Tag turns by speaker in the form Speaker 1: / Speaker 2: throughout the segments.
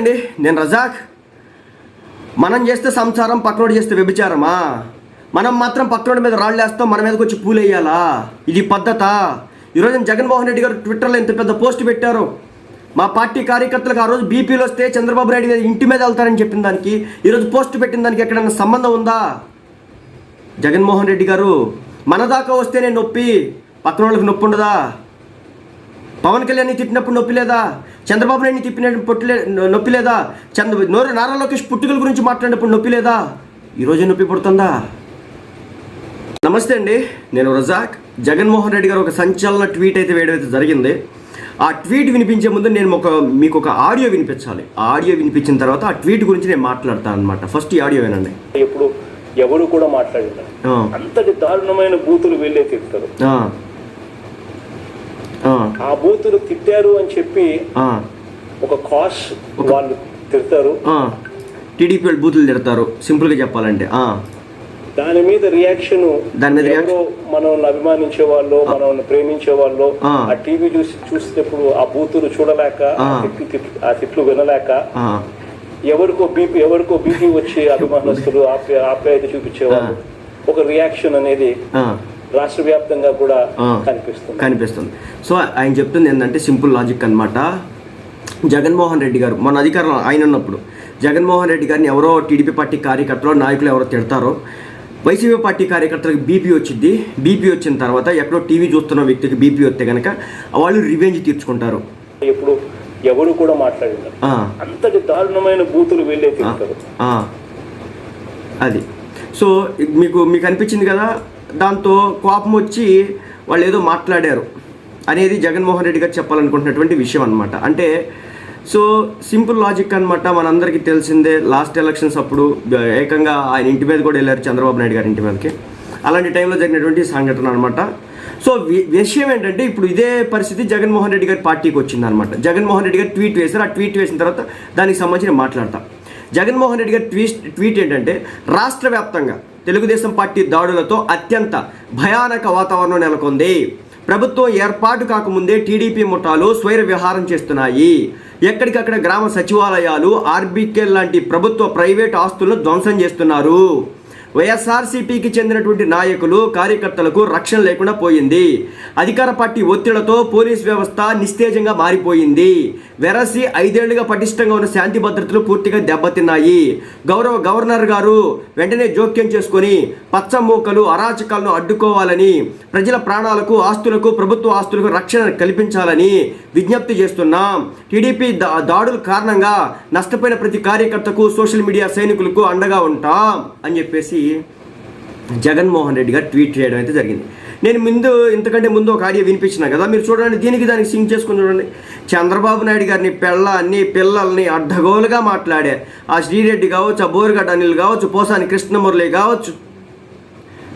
Speaker 1: అండి నేను రజాక్. మనం చేస్తే సంసారం పక్కనోడు చేస్తే వ్యభిచారమా? మనం మాత్రం పక్కనోడి మీద రాళ్ళు వేస్తాం మన మీదకి వచ్చి పూలేయాలా ఇది పద్ధత? ఈరోజు జగన్మోహన్ రెడ్డి గారు ట్విట్టర్లో ఇంత పెద్ద పోస్ట్ పెట్టారు. మా పార్టీ కార్యకర్తలకు ఆ రోజు బీపీలు వస్తే చంద్రబాబు నాయుడు మీద ఇంటి మీద వెళ్తారని చెప్పిన దానికి ఈరోజు పోస్ట్ పెట్టిన దానికి ఎక్కడైనా సంబంధం ఉందా? జగన్మోహన్ రెడ్డి గారు మన దాకా వస్తేనే నొప్పి పక్కన వాళ్ళకి నొప్పి ఉండదా? పవన్ కళ్యాణ్ని తిట్టినప్పుడు నొప్పి లేదా? చంద్రబాబు నాయుడిని తిప్పినప్పుడు పొట్టిలే నొప్పి లేదా? చంద్ర నోరు నారా లోకేష్ పుట్టుకల గురించి మాట్లాడినప్పుడు నొప్పి లేదా? ఈరోజే నొప్పి పుడుతుందా? నమస్తే అండి నేను రజాక్. జగన్మోహన్ రెడ్డి గారు ఒక సంచలన ట్వీట్ అయితే వేయడం అయితే జరిగింది. ఆ ట్వీట్ వినిపించే ముందు నేను ఒక మీకు ఒక ఆడియో వినిపించాలి. ఆ ఆడియో వినిపించిన తర్వాత ఆ ట్వీట్ గురించి నేను మాట్లాడతాను అనమాట ఫస్ట్ ఈ ఆడియో వినండి.
Speaker 2: ఇప్పుడు ఎవరు కూడా మాట్లాడినారు
Speaker 1: ఆ,
Speaker 2: అంతటి దారుణమైన బూతులు వీళ్ళే తిడతారు.
Speaker 1: ఆ,
Speaker 2: బూతులు తిట్టారు అని చెప్పి ఒక కాష్ వాళ్ళు తిడతారు.
Speaker 1: టీడీపీ వాళ్ళు బూతులు తిడతారు. సింపుల్గా చెప్పాలంటే. ఆ,
Speaker 2: దాని మీద రియాక్షన్
Speaker 1: దాని మీద
Speaker 2: మనల్ని అభిమానించే వాళ్ళు మనల్ని ప్రేమించే వాళ్ళు
Speaker 1: ఆ.
Speaker 2: టీవీ చూసి చూసేటప్పుడు ఆ బూతులు చూడలేక ఆ. తిట్లు వినలేక ఎవరికో బీపీ ఎవరికో బీపీ వచ్చి అభిమానస్తులు ఆప్య ఆప్యాయత చూపించేవాళ్ళు. ఒక రియాక్షన్ అనేది. రాష్ట్ర వ్యాప్తంగా కూడా. కనిపిస్తుంది.
Speaker 1: కనిపిస్తుంది. సో ఆయన చెప్తుంది ఏంటంటే సింపుల్ లాజిక్ అన్నమాట. జగన్మోహన్ రెడ్డి గారు మన అధికారం ఆయన ఉన్నప్పుడు జగన్మోహన్ రెడ్డి గారిని ఎవరో టీడీపీ పార్టీ కార్యకర్తలు నాయకులు ఎవరో తిడతారో వైసీపీ పార్టీ కార్యకర్తలకు బీపీ వచ్చింది బీపీ వచ్చిన తర్వాత ఎక్కడో టీవీ చూస్తున్న వ్యక్తికి బీపీ వస్తే కనుక వాళ్ళు రివెంజ్ తీర్చుకుంటారు.
Speaker 2: ఇప్పుడు ఎవరు కూడా మాట్లాడినారు
Speaker 1: ఆ,
Speaker 2: అంతటి దారుణమైన బూతులు వీళ్ళే
Speaker 1: అది. సో మీకు మీకు అనిపించింది కదా? దాంతో కోపం వచ్చి వాళ్ళు ఏదో మాట్లాడారు అనేది జగన్మోహన్ రెడ్డి గారు చెప్పాలనుకుంటున్నటువంటి విషయం అనమాట అంటే సో సింపుల్ లాజిక్ అనమాట మనందరికీ తెలిసిందే లాస్ట్ ఎలక్షన్స్ అప్పుడు ఏకంగా ఆయన ఇంటి మీద కూడా వెళ్ళారు చంద్రబాబు నాయుడు గారి ఇంటి మీదకి. అలాంటి టైంలో జరిగినటువంటి సంఘటన అనమాట సో విషయం ఏంటంటే ఇప్పుడు ఇదే పరిస్థితి జగన్మోహన్ రెడ్డి గారి పార్టీకి వచ్చింది అనమాట జగన్మోహన్ రెడ్డి గారు ట్వీట్ వేశారు ఆ ట్వీట్ వేసిన తర్వాత దానికి సంబంధించి మాట్లాడతాం. జగన్మోహన్ రెడ్డి గారి ట్వీట్ ట్వీట్ ఏంటంటే రాష్ట్ర వ్యాప్తంగా తెలుగుదేశం పార్టీ దాడులతో అత్యంత భయానక వాతావరణం నెలకొంది. ప్రభుత్వం ఏర్పాటు కాకముందే టీడీపీ ముఠాలు స్వైర విహారం చేస్తున్నాయి. ఎక్కడికక్కడ గ్రామ సచివాలయాలు ఆర్బీకే లాంటి ప్రభుత్వ ప్రైవేట్ ఆస్తులను ధ్వంసం చేస్తున్నారు. వైఎస్ఆర్సీపీకి చెందినటువంటి నాయకులు కార్యకర్తలకు రక్షణ లేకుండా పోయింది. అధికార పార్టీ ఒత్తిళ్ళతో పోలీస్ వ్యవస్థ నిస్తేజంగా మారిపోయింది. వెరసి ఐదేళ్ళుగా పటిష్టంగా ఉన్న శాంతి భద్రతలు పూర్తిగా దెబ్బతిన్నాయి. గౌరవ గవర్నర్ గారు వెంటనే జోక్యం చేసుకొని పచ్చ మూకలు అరాచకాలను అడ్డుకోవాలని ప్రజల ప్రాణాలకు ఆస్తులకు ప్రభుత్వ ఆస్తులకు రక్షణ కల్పించాలని విజ్ఞప్తి చేస్తున్నాం. టీడీపీ దాడుల కారణంగా నష్టపోయిన ప్రతి కార్యకర్తకు సోషల్ మీడియా సైనికులకు అండగా ఉంటాం అని చెప్పేసి జగన్మోహన్ రెడ్డి గారు ట్వీట్ చేయడం అయితే జరిగింది. నేను ముందు ఇంతకంటే ముందు ఒక ఆడియో వినిపించిన కదా మీరు చూడండి దీనికి దానికి సింక్ చేసుకుని చూడండి. చంద్రబాబు నాయుడు గారిని పెళ్ళాన్ని పిల్లల్ని అడ్డగోలుగా మాట్లాడే ఆ శ్రీరెడ్డి కావచ్చు ఆ బోరుగడ్డ అనిల్ కావచ్చు పోసాని కృష్ణమురళి కావచ్చు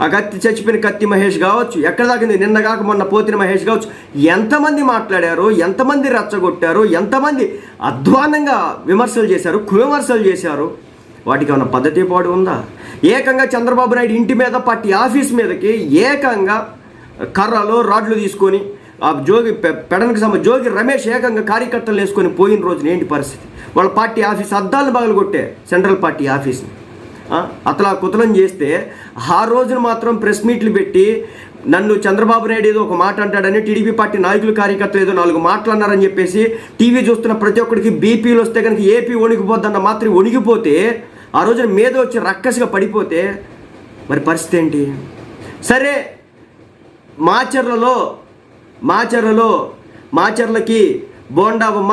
Speaker 1: ఆ కత్తి చచ్చిపోయిన కత్తి మహేష్ కావచ్చు ఎక్కడ దాకింది నిన్న కాక మొన్న పోతిన మహేష్ కావచ్చు ఎంతమంది మాట్లాడారు ఎంతమంది రెచ్చగొట్టారు ఎంతమంది అధ్వానంగా విమర్శలు చేశారు కువిమర్శలు చేశారు వాటికి ఏమైనా పద్ధతి పాడు ఉందా? ఏకంగా చంద్రబాబు నాయుడు ఇంటి మీద పార్టీ ఆఫీస్ మీదకి ఏకంగా కర్రలు రాడ్లు తీసుకొని ఆ జోగి పె- పెడనకి సంబంధ జోగి రమేష్ ఏకంగా కార్యకర్తలు వేసుకొని పోయిన రోజున ఏంటి పరిస్థితి? వాళ్ళ పార్టీ ఆఫీస్ అద్దాలను పగలగొట్టే సెంట్రల్ పార్టీ ఆఫీస్ని. అతలా కుతలం చేస్తే ఆ రోజున మాత్రం ప్రెస్ మీట్లు పెట్టి నన్ను చంద్రబాబు నాయుడు ఏదో ఒక మాట అంటాడని టీడీపీ పార్టీ నాయకులు కార్యకర్తలు ఏదో నాలుగు మాట్లాడినారని చెప్పేసి టీవీ చూస్తున్న ప్రతి ఒక్కరికి బీపీలు వస్తే కనుక ఏపీ వణికిపోద్దన్న మాత్రం వణిగిపోతే ఆ రోజున మీద వచ్చి రక్కసుగా పడిపోతే మరి పరిస్థితి ఏంటి? సరే మాచర్లలో మాచర్లలో మాచర్లకి బోండావమ్మ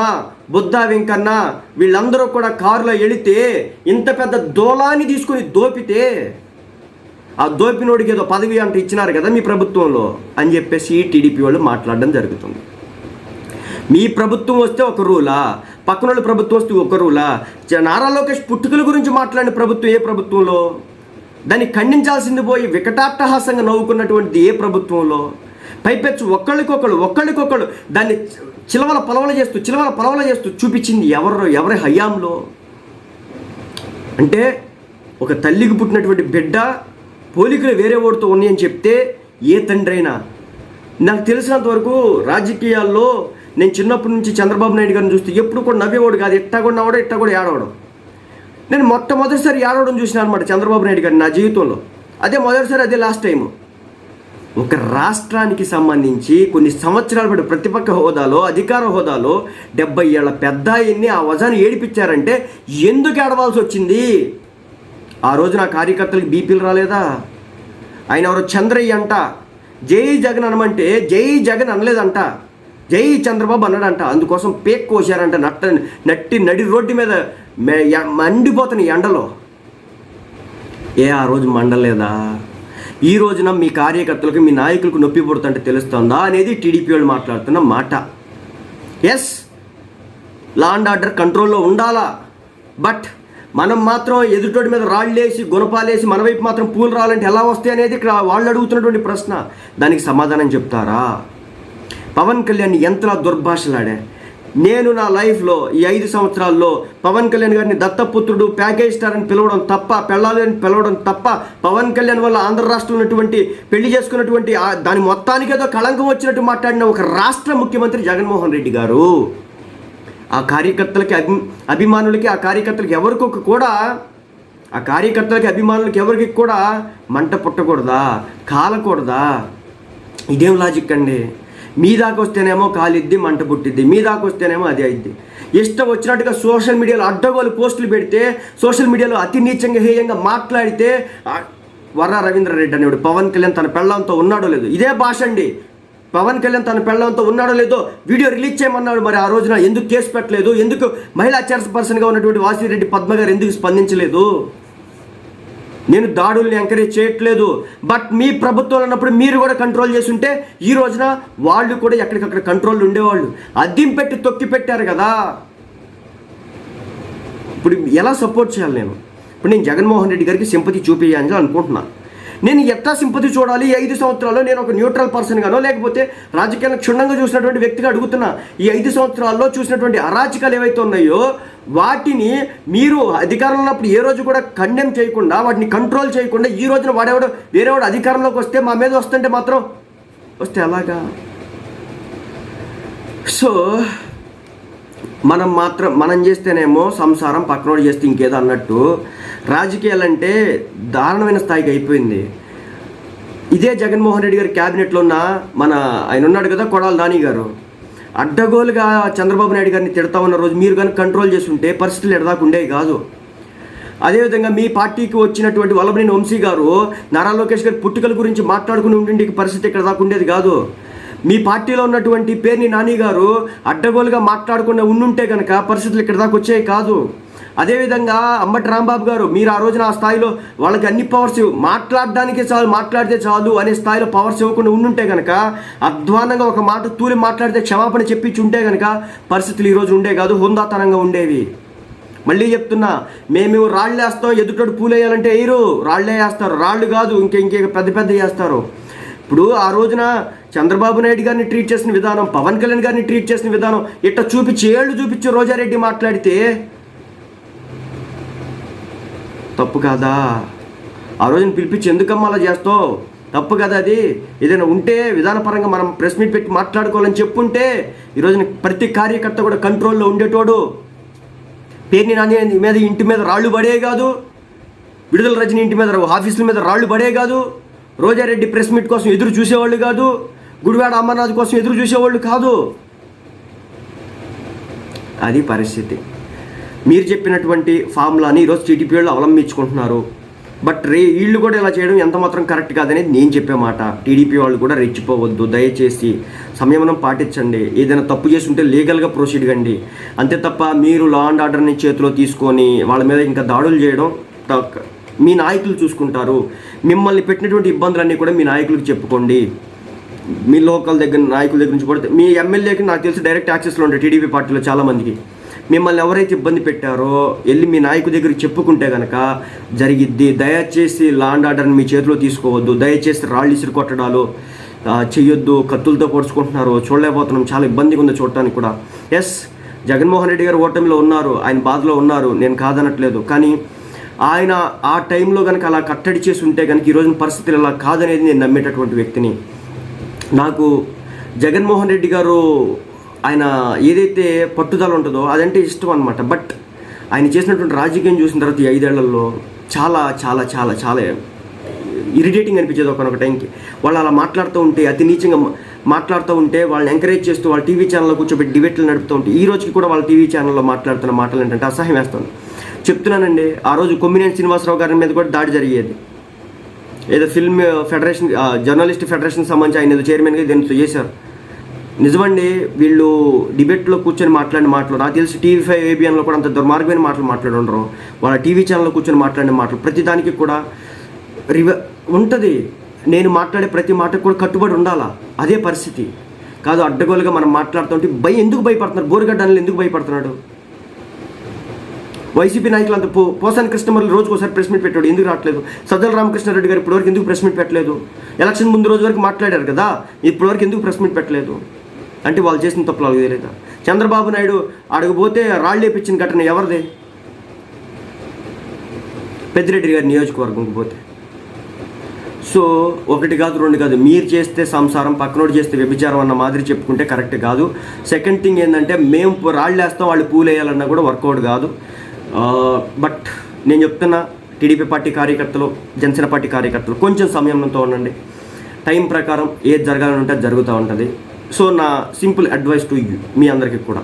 Speaker 1: బుద్ధా వెంకన్న వీళ్ళందరూ కూడా కారులో వెళితే ఇంత పెద్ద దోలాన్ని తీసుకొని దోపితే ఆ దోపినోడికి ఏదో పదవి అంట ఇచ్చినారు కదా మీ ప్రభుత్వంలో అని చెప్పేసి టీడీపీ వాళ్ళు మాట్లాడడం జరుగుతుంది. మీ ప్రభుత్వం వస్తే ఒక రూలా పక్కన ప్రభుత్వం వస్తే ఒక జ- నారా లోకేష్ పుట్టుకల గురించి మాట్లాడిన ప్రభుత్వం ఏ ప్రభుత్వంలో? దాన్ని ఖండించాల్సింది పోయి వికటాట్టహాసంగా నవ్వుకున్నటువంటిది ఏ ప్రభుత్వంలో? పైపెచ్చు ఒకళ్ళకొకళ్ళు ఒకళ్ళకొకళ్ళు దాన్ని చిలవల పొలవల చేస్తూ చిలవల పొలవల చేస్తూ చూపించింది ఎవరు ఎవరి హయాంలో? అంటే ఒక తల్లికి పుట్టినటువంటి బిడ్డ పోలికలు వేరే ఓడితో ఉన్నాయని చెప్తే ఏ తండ్రి అయినా నాకు తెలిసినంత వరకు రాజకీయాల్లో నేను చిన్నప్పటి నుంచి చంద్రబాబు నాయుడు గారిని చూస్తే ఎప్పుడు కూడా నవ్వేవాడు కాదు. ఇట్టా కూడా నవ్వడం ఇట్టా కూడా ఏడవడం. నేను మొట్టమొదటిసారి ఏడవడం చూసిన అనమాట చంద్రబాబు నాయుడు గారిని నా జీవితంలో. అదే మొదటిసారి అదే లాస్ట్ టైము ఒక రాష్ట్రానికి సంబంధించి కొన్ని సంవత్సరాల పాటు ప్రతిపక్ష హోదాలో అధికార హోదాలో డెబ్బై ఏళ్ళ పెద్ద ఆయన్ని ఆ వజాన్ని ఏడిపించారంటే ఎందుకు ఏడవాల్సి వచ్చింది? ఆ రోజు నా కార్యకర్తలకు బీపీలు రాలేదా? ఆయన ఎవరో చంద్రయ్య అంట. జై జగన్ అనమంటే జై జగన్ అనలేదంట. జై చంద్రబాబు అన్నాడంట. అందుకోసం పేక్ కోసారంట నట్ట నట్టి నడి రోడ్డు మీద మండిపోతున్న ఎండలో. ఏ ఆ రోజు మండలేదా? ఈ రోజున మీ కార్యకర్తలకు మీ నాయకులకు నొప్పి పుడుతుంటే తెలుస్తుందా అనేది టీడీపీ వాళ్ళు మాట్లాడుతున్న మాట. ఎస్ లా అండ్ ఆర్డర్ కంట్రోల్లో ఉండాలా? బట్ మనం మాత్రం ఎదుటోడి మీద రాళ్ళేసి గుణపాలేసి మన వైపు మాత్రం పూలు రావాలంటే ఎలా వస్తాయి అనేది ఇక్కడ వాళ్ళు అడుగుతున్నటువంటి ప్రశ్న. దానికి సమాధానం చెప్తారా? పవన్ కళ్యాణ్ ఎంతలా దుర్భాషలాడా. నేను నా లైఫ్లో ఈ ఐదు సంవత్సరాల్లో పవన్ కళ్యాణ్ గారిని దత్తపుత్రుడు ప్యాకేజ్ స్టార్ అని పిలవడం తప్ప పెళ్ళాలి అని పిలవడం తప్ప పవన్ కళ్యాణ్ వల్ల ఆంధ్ర రాష్ట్రం ఉన్నటువంటి పెళ్ళి చేసుకున్నటువంటి దాని మొత్తానికి ఏదో కళంకం వచ్చినట్టు మాట్లాడిన ఒక రాష్ట్ర ముఖ్యమంత్రి జగన్మోహన్ రెడ్డి గారు. ఆ కార్యకర్తలకి అభి అభిమానులకి ఆ కార్యకర్తలకి ఎవరికి కూడా ఆ కార్యకర్తలకి అభిమానులకి ఎవరికి కూడా మంట పుట్టకూడదా కాలకూడదా? ఇదేం లాజిక్ అండి? మీ దాకా వస్తేనేమో కాలిద్ది మంట పుట్టిద్ది. మీ దాకా వస్తేనేమో అది అయిద్ది. ఇష్టం వచ్చినట్టుగా సోషల్ మీడియాలో అడ్డగోలు పోస్టులు పెడితే సోషల్ మీడియాలో అతి నీచంగా హేయంగా మాట్లాడితే ఆ, వర్ర రవీంద్రారెడ్డి అనేవాడు పవన్ కళ్యాణ్ తన పెళ్ళంతో ఉన్నాడో లేదు. ఇదే భాష అండి. పవన్ కళ్యాణ్ తన పెళ్ళంతో ఉన్నాడో లేదో వీడియో రిలీజ్ చేయమన్నాడు మరి ఆ రోజున. ఎందుకు కేసు పెట్టలేదు? ఎందుకు మహిళా చైర్పర్సన్గా ఉన్నటువంటి వాసిరెడ్డి పద్మ గారు ఎందుకు స్పందించలేదు? నేను దాడుల్ని ఎంకరేజ్ చేయట్లేదు. బట్ మీ ప్రభుత్వం అన్నప్పుడు మీరు కూడా కంట్రోల్ చేస్తుంటే ఈ రోజున వాళ్ళు కూడా ఎక్కడికక్కడ కంట్రోల్ ఉండేవాళ్ళు. అద్దెం పెట్టి తొక్కి పెట్టారు కదా. ఇప్పుడు ఎలా సపోర్ట్ చేయాలి నేను? ఇప్పుడు నేను జగన్మోహన్ రెడ్డి గారికి సింపతి చూపించాలని అనుకుంటున్నాను నేను ఎట్లా సింపతి చూడాలి? ఐదు సంవత్సరాల్లో నేను ఒక న్యూట్రల్ పర్సన్ గానో లేకపోతే రాజకీయాలను క్షుణ్ణంగా చూసినటువంటి వ్యక్తిగా అడుగుతున్నా ఈ ఐదు సంవత్సరాల్లో చూసినటువంటి అరాచకాలు ఏవైతే ఉన్నాయో వాటిని మీరు అధికారంలో ఉన్నప్పుడు ఏ రోజు కూడా కండెమ్ చేయకుండా వాటిని కంట్రోల్ చేయకుండా ఈ రోజున వాడేవాడు వేరేవాడు అధికారంలోకి వస్తే మా మీద వస్తుంటే మాత్రం వస్తే ఎలాగా సో మనం మాత్రం మనం చేస్తేనేమో సంసారం పక్కనోడు చేస్తే ఇంకేదో అన్నట్టు రాజకీయాలంటే దారుణమైన స్థాయికి అయిపోయింది. ఇదే జగన్మోహన్ రెడ్డి గారి క్యాబినెట్లో ఉన్న మన ఆయన ఉన్నాడు కదా కొడాల నాని గారు. అడ్డగోలుగా చంద్రబాబు నాయుడు గారిని తిడతా ఉన్న రోజు మీరు కనుక కంట్రోల్ చేస్తుంటే పరిస్థితులు ఎడదాకు ఉండేవి కాదు. అదేవిధంగా మీ పార్టీకి వచ్చినటువంటి వల్లభనేని వంశీ గారు నారా లోకేష్ గారి పుట్టుకల గురించి మాట్లాడుకుని ఉండే పరిస్థితి ఇక్కడ దాకా ఉండేది కాదు. మీ పార్టీలో ఉన్నటువంటి పేర్ని నాని గారు అడ్డగోలుగా మాట్లాడకుండా ఉండుంటే కనుక పరిస్థితులు ఇక్కడ దాకా వచ్చేవి కాదు. అదేవిధంగా అంబటి రాంబాబు గారు మీరు ఆ రోజున ఆ స్థాయిలో వాళ్ళకి అన్ని పవర్స్ మాట్లాడడానికే చాలు మాట్లాడితే చాలు అనే స్థాయిలో పవర్స్ ఇవ్వకుండా ఉండుంటే కనుక అధ్వానంగా ఒక మాట తూలి మాట్లాడితే క్షమాపణ చెప్పించి ఉంటే కనుక పరిస్థితులు ఈరోజు ఉండే కాదు హుందాతనంగా ఉండేవి. మళ్ళీ చెప్తున్నా మేము రాళ్ళు వేస్తాం ఎదుటోడు పూలు వేయాలంటే వేయరు. రాళ్ళే వేస్తారు రాళ్ళు కాదు ఇంకే ఇంకే పెద్ద పెద్ద వేస్తారు ఇప్పుడు ఆ రోజున చంద్రబాబు నాయుడు గారిని ట్రీట్ చేసిన విధానం పవన్ కళ్యాణ్ గారిని ట్రీట్ చేసిన విధానం ఇట్ట చూపించి ఏళ్ళు చూపించి రోజారెడ్డి మాట్లాడితే తప్పు కాదా? ఆ రోజున పిలిపించి ఎందుకమ్మా అలా చేస్తావు? తప్పు కదా అది? ఏదైనా ఉంటే విధానపరంగా మనం ప్రెస్ మీట్ పెట్టి మాట్లాడుకోవాలని చెప్పుంటే ఈ రోజున ప్రతి కార్యకర్త కూడా కంట్రోల్లో ఉండేటోడు. పేరుని నాని మీద ఇంటి మీద రాళ్ళు పడే కాదు. విడుదల రజని ఇంటి మీద ఆఫీసుల మీద రాళ్ళు పడే కాదు. రోజారెడ్డి ప్రెస్ మీట్ కోసం ఎదురు చూసేవాళ్ళు కాదు. గుడివాడ అమర్నాథ్ కోసం ఎదురు చూసేవాళ్ళు కాదు. అది పరిస్థితి. మీరు చెప్పినటువంటి ఫార్ములాని ఈరోజు టీడీపీ వాళ్ళు అవలంబించుకుంటున్నారు. బట్ రే వీళ్ళు కూడా ఇలా చేయడం ఎంత మాత్రం కరెక్ట్ కాదనేది నేను చెప్పే మాట. టీడీపీ వాళ్ళు కూడా రెచ్చిపోవద్దు. దయచేసి సంయమనం పాటించండి. ఏదైనా తప్పు చేసి ఉంటే లీగల్గా ప్రొసీడ్ కండి. అంతే తప్ప మీరు లా అండ్ ఆర్డర్ని చేతిలో తీసుకొని వాళ్ళ మీద ఇంకా దాడులు చేయడం మీ నాయకులు చూసుకుంటారు. మిమ్మల్ని పెట్టినటువంటి ఇబ్బందులన్నీ కూడా మీ నాయకులకు చెప్పుకోండి. మీ లోకల్ దగ్గర నాయకుల దగ్గర నుంచి కూడా మీ ఎమ్మెల్యేకి నాకు తెలిసి డైరెక్ట్ యాక్సెస్లో ఉంటాయి టీడీపీ పార్టీలో చాలామందికి మిమ్మల్ని ఎవరైతే ఇబ్బంది పెట్టారో వెళ్ళి మీ నాయకుడి దగ్గరికి చెప్పుకుంటే కనుక జరిగిద్ది. దయచేసి లాండ్ ఆర్డర్ని మీ చేతిలో తీసుకోవద్దు. దయచేసి రాళ్ళు ఇసురు కొట్టడాలు చెయ్యొద్దు. కత్తులతో పొడుచుకుంటున్నారు. చూడలేకపోతున్నాం. చాలా ఇబ్బందిగా ఉంది చూడటానికి కూడా. ఎస్ జగన్మోహన్ రెడ్డి గారు ఓటమిలో ఉన్నారు. ఆయన బాధలో ఉన్నారు. నేను కాదనట్లేదు. కానీ ఆయన ఆ టైంలో కనుక అలా కట్టడి చేసి ఉంటే కనుక ఈరోజు పరిస్థితులు ఇలా కాదనేది నేను నమ్మేటటువంటి వ్యక్తిని. నాకు జగన్మోహన్ రెడ్డి గారు ఆయన ఏదైతే పట్టుదల ఉంటుందో అదంటే ఇష్టం అనమాట బట్ ఆయన చేసినటువంటి రాజకీయం చూసిన తర్వాత ఈ ఐదేళ్ళలో చాలా చాలా చాలా చాలా ఇరిటేటింగ్ అనిపించేది ఒకనొక టైంకి. వాళ్ళు అలా మాట్లాడుతూ ఉంటే అతి నీచంగా మాట్లాడుతూ ఉంటే వాళ్ళని ఎంకరేజ్ చేస్తూ వాళ్ళ టీవీ ఛానల్లో కూర్చోబెట్టి డిబేట్లు నడుపుతూ ఉంటే ఈ రోజుకి కూడా వాళ్ళ టీవీ ఛానల్లో మాట్లాడుతున్న మాటలు ఏంటంటే అసహ్యం వేస్తాను. చెప్తున్నానండి ఆ రోజు కొమ్మినేని శ్రీనివాసరావు గారి మీద కూడా దాడి జరిగేది. ఏదో ఫిల్మ్ ఫెడరేషన్ జర్నలిస్ట్ ఫెడరేషన్ సంబంధించి ఆయన ఏదో చైర్మన్గా దీంతో చేశారు. నిజమండి వీళ్ళు డిబేట్లో కూర్చొని మాట్లాడిన మాటలు నాకు తెలిసి టీవీ ఫైవ్ ఏబిఎన్లో కూడా అంత దుర్మార్గమైన మాటలు మాట్లాడి ఉండరు వాళ్ళ టీవీ ఛానల్లో కూర్చొని మాట్లాడిన మాటలు ప్రతి దానికి కూడా రివ ఉంటుంది. నేను మాట్లాడే ప్రతి మాటకు కూడా కట్టుబడి ఉండాలా? అదే పరిస్థితి. కాదు అడ్డగోలుగా మనం మాట్లాడుతుంటే భయ ఎందుకు భయపడుతున్నారు? బోరుగడ్డ అనిల్ ఎందుకు భయపడుతున్నాడు? వైసీపీ నాయకులు అంత పో పోసాని కృష్ణమల్లి రోజుకు ఒకసారి ప్రెస్ మీట్ పెట్టాడు. ఎందుకు రావట్లేదు? సజ్జల రామకృష్ణారెడ్డి గారు ఇప్పటివరకు ఎందుకు ప్రెస్ మీట్ పెట్టలేదు? ఎలక్షన్ ముందు రోజు వరకు మాట్లాడారు కదా ఇప్పటివరకు ఎందుకు ప్రెస్ మీట్ పెట్టలేదు? అంటే వాళ్ళు చేసిన తప్పులు వాళ్ళకి తెలియదా? చంద్రబాబు నాయుడు అడగపోతే రాళ్ళు వేపించిన ఘటన ఎవరిది? పెద్దిరెడ్డి గారి నియోజకవర్గంకి పోతే. సో ఒకటి కాదు రెండు కాదు మీరు చేస్తే సంసారం పక్కనోడు చేస్తే వ్యభిచారం అన్న మాదిరి చెప్పుకుంటే కరెక్ట్ కాదు. సెకండ్ థింగ్ ఏంటంటే మేము రాళ్ళు వేస్తాం వాళ్ళు పూలు వేయాలన్నా కూడా వర్కౌట్ కాదు. బట్ నేను చెప్తున్నా టీడీపీ పార్టీ కార్యకర్తలు జనసేన పార్టీ కార్యకర్తలు కొంచెం సంయమనంతో ఉండండి. టైం ప్రకారం ఏది జరగాలని ఉంటే జరుగుతూ ఉంటుంది. సో నా సింపుల్ అడ్వైస్ టు యూ మీ అందరికీ కూడా.